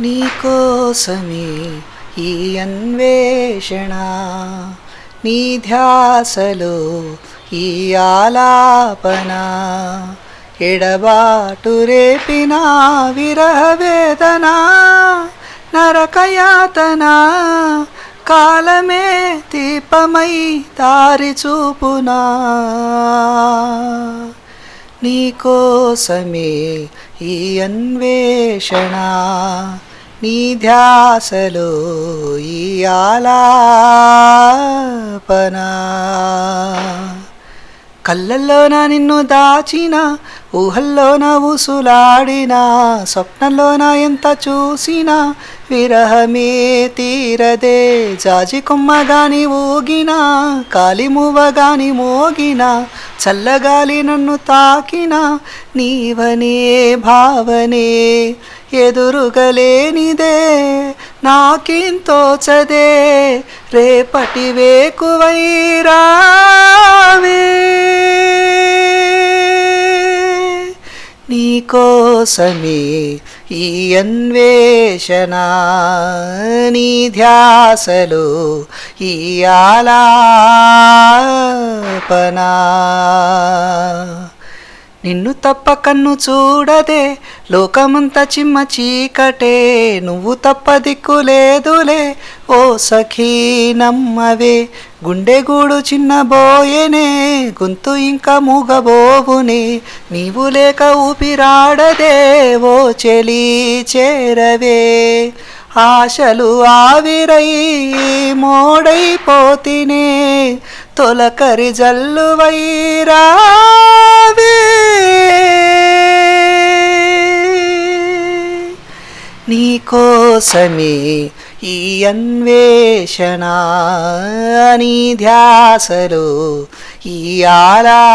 నీకోసమే ఈ అన్వేషణ నీ ధ్యాసలో ఈ ఆలాపన. ఎడబాటు రేపిన విరహ వేదన నరకయాతన కాలమే దీపమై దారి చూపునా. నీకోసమే ఈ అన్వేషణ నీ ధ్యాసలో ఈ ఆలాపనా. కళ్ళల్లోన నిన్ను దాచిన ఊహల్లోన ఊసులాడిన స్వప్నంలోన ఎంత చూసినా విరహమే తీరదే. జాజి కొమ్మగాని ఊగిన కాలిమువ్వగాని మోగిన చల్లగాలి నన్ను తాకిన నీవనే భావనే. ఎదురుగలేనిదే నాకింతోచదే రేపటి వేకువైరా నీకోసమే ఈ అన్వేషణ నీ ధ్యాసలో ఈ ఆలాపన. నిన్ను తప్ప కన్ను చూడదే లోకమంత చిమ్మ చీకటే నువ్వు తప్ప దిక్కు లేదులే ఓ సఖీ నమ్మవే గుండెగూడు చిన్నబోయేనే గొంతు ఇంకా మూగబోవునే నీవు లేక ఊపిరాడదే ఓ చెలి చేరవే. ఆశలు ఆవిరై మోడైపోతినే తొలకరి వైరా నీకోసమే ఈ అన్వేషణ నీ ధ్యాసలో ఈ ఆలాపనా.